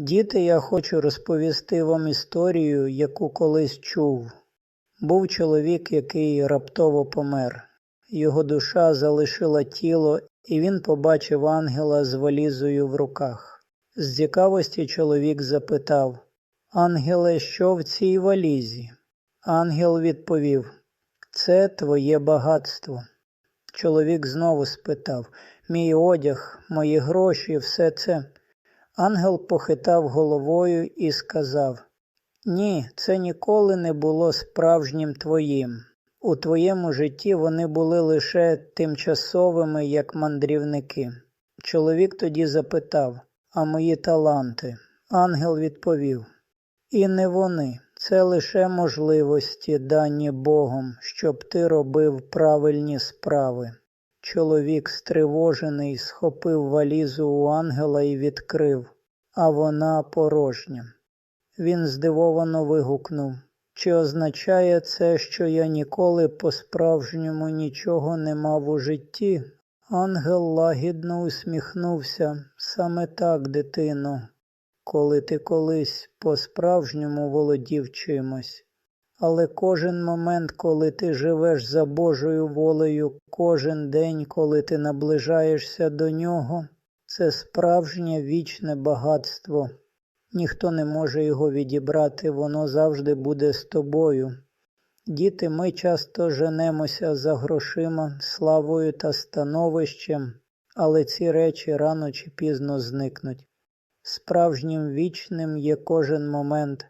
Діти, я хочу розповісти вам історію, яку колись чув. Був чоловік, який раптово помер. Його душа залишила тіло, і він побачив ангела з валізою в руках. З цікавості чоловік запитав Ангеле, що в цій валізі? Ангел відповів Це твоє багатство. Чоловік знову спитав Мій одяг, мої гроші, все це. Ангел похитав головою і сказав Ні, це ніколи не було справжнім твоїм. У твоєму житті вони були лише тимчасовими, як мандрівники. Чоловік тоді запитав А мої таланти? Ангел відповів І не вони, це лише можливості, дані Богом, щоб ти робив правильні справи. Чоловік, стривожений, схопив валізу у ангела і відкрив, а вона порожня. Він здивовано вигукнув Чи означає це, що я ніколи по-справжньому нічого не мав у житті? Ангел лагідно усміхнувся. Саме так, дитино, коли ти колись по-справжньому володів чимось. Але кожен момент, коли ти живеш за Божою волею, кожен день, коли ти наближаєшся до нього, це справжнє вічне багатство. Ніхто не може його відібрати, воно завжди буде з тобою. Діти, ми часто женемося за грошима, славою та становищем, але ці речі рано чи пізно зникнуть. Справжнім вічним є кожен момент,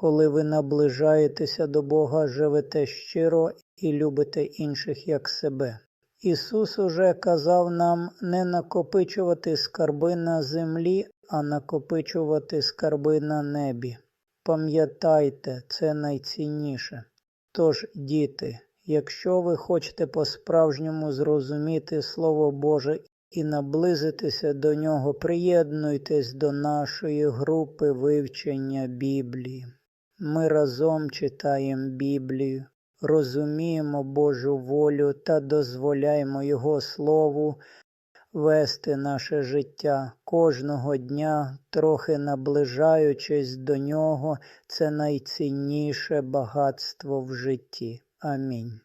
коли ви наближаєтеся до Бога, живете щиро і любите інших як себе. Ісус уже казав нам не накопичувати скарби на землі, а накопичувати скарби на небі. Пам'ятайте, це найцінніше. Тож, діти, якщо ви хочете по-справжньому зрозуміти Слово Боже і наблизитися до нього, приєднуйтесь до нашої групи вивчення Біблії. Ми разом читаємо Біблію, розуміємо Божу волю та дозволяємо Його Слову вести наше життя кожного дня, трохи наближаючись до нього, це найцінніше багатство в житті. Амінь.